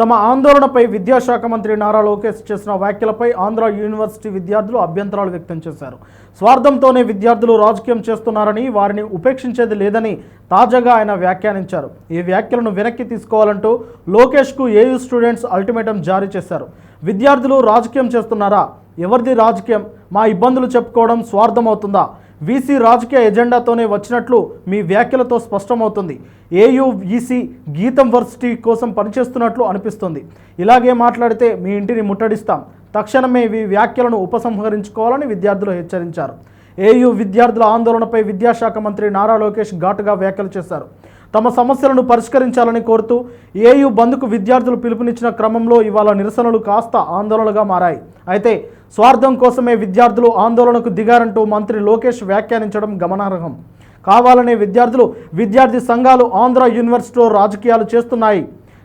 తమ ఆందోళనపై విద్యాశాఖ మంత్రి నారా లోకేష్ చేసిన వ్యాఖ్యలపై ఆంధ్ర యూనివర్సిటీ విద్యార్థులు అభ్యంతరాలు వ్యక్తం చేశారు. స్వార్థంతోనే విద్యార్థులు రాజకీయం చేస్తున్నారని వారిని ఉపేక్షించేది లేదని తాజాగా ఆయన వ్యాఖ్యానించారు. ఈ వ్యాఖ్యలను వెనక్కి తీసుకోవాలంటూ లోకేష్కు ఏయూ స్టూడెంట్స్ అల్టిమేటం జారీ చేశారు. విద్యార్థులు రాజకీయం చేస్తున్నారా? ఎవరిది రాజకీయం? మా ఇబ్బందులు చెప్పుకోవడం స్వార్థం అవుతుందా వీసీ రాజకీయ ఎజెండాతోనే వచ్చినట్లు మీ వ్యాఖ్యలతో స్పష్టమవుతుంది. ఏయుఈసీ గీతం వర్సిటీ కోసం పనిచేస్తున్నట్లు అనిపిస్తుంది. ఇలాగే మాట్లాడితే మీ ఇంటిని ముట్టడిస్తాం. తక్షణమే ఈ వ్యాఖ్యలను ఉపసంహరించుకోవాలని విద్యార్థులు హెచ్చరించారు. ఏయూ విద్యార్థుల ఆందోళనపై విద్యాశాఖ మంత్రి నారా లోకేష్ ఘాటుగా వ్యాఖ్యలు చేశారు. తమ సమస్యలను పరిష్కరించాలని కోరుతూ ఏయూ బంద్కు విద్యార్థులు పిలుపునిచ్చిన క్రమంలో ఇవాళ నిరసనలు కాస్త ఆందోళనగా మారాయి. అయితే స్వార్థం కోసమే విద్యార్థులు ఆందోళనకు దిగారంటూ మంత్రి లోకేష్ వ్యాఖ్యానించడం గమనార్హం. కావాలనే విద్యార్థులు విద్యార్థి సంఘాలు ఆంధ్ర యూనివర్సిటీలో రాజకీయాలు చేస్తున్నాయి.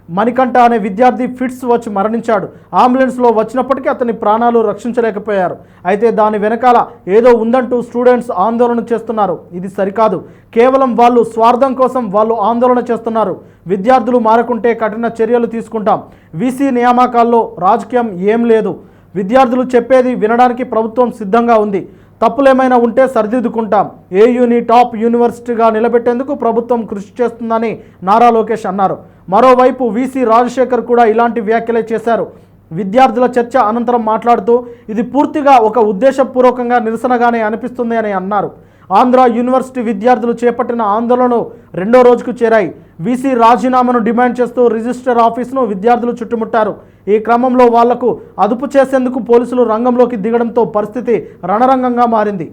మణికంఠ అనే విద్యార్థి ఫిట్స్ వచ్చి మరణించాడు. అంబులెన్స్లో వచ్చినప్పటికీ అతని ప్రాణాలు రక్షించలేకపోయారు. అయితే దాని వెనకాల ఏదో ఉందంటూ స్టూడెంట్స్ ఆందోళన చేస్తున్నారు. ఇది సరికాదు. కేవలం వాళ్ళు స్వార్థం కోసం వాళ్ళు ఆందోళన చేస్తున్నారు. విద్యార్థులు మారకుంటే కఠిన చర్యలు తీసుకుంటాం. వీసీ నియామకాల్లో రాజకీయం ఏం లేదు. విద్యార్థులు చెప్పేది వినడానికి ప్రభుత్వం సిద్ధంగా ఉంది. తప్పులేమైనా ఉంటే సరిదిద్దుకుంటాం. ఏయూని టాప్ యూనివర్సిటీగా నిలబెట్టేందుకు ప్రభుత్వం కృషి చేస్తుందని నారా లోకేష్ అన్నారు. మరోవైపు వీసీ రాజశేఖర్ కూడా ఇలాంటి వ్యాఖ్యలే చేశారు. విద్యార్థుల చర్చ అనంతరం మాట్లాడుతూ ఇది పూర్తిగా ఒక ఉద్దేశపూర్వకంగా నిరసనగానే అనిపిస్తుంది అని అన్నారు. ఆంధ్ర యూనివర్సిటీ విద్యార్థులు చేపట్టిన ఆందోళనలు రెండో రోజుకు చేరాయి. వీసీ రాజీనామాను డిమాండ్ చేస్తూ రిజిస్టర్ ఆఫీసును విద్యార్థులు చుట్టుముట్టారు. ఈ క్రమంలో వాళ్ళకు అదుపు చేసేందుకు పోలీసులు రంగంలోకి దిగడంతో పరిస్థితి రణరంగంగా మారింది.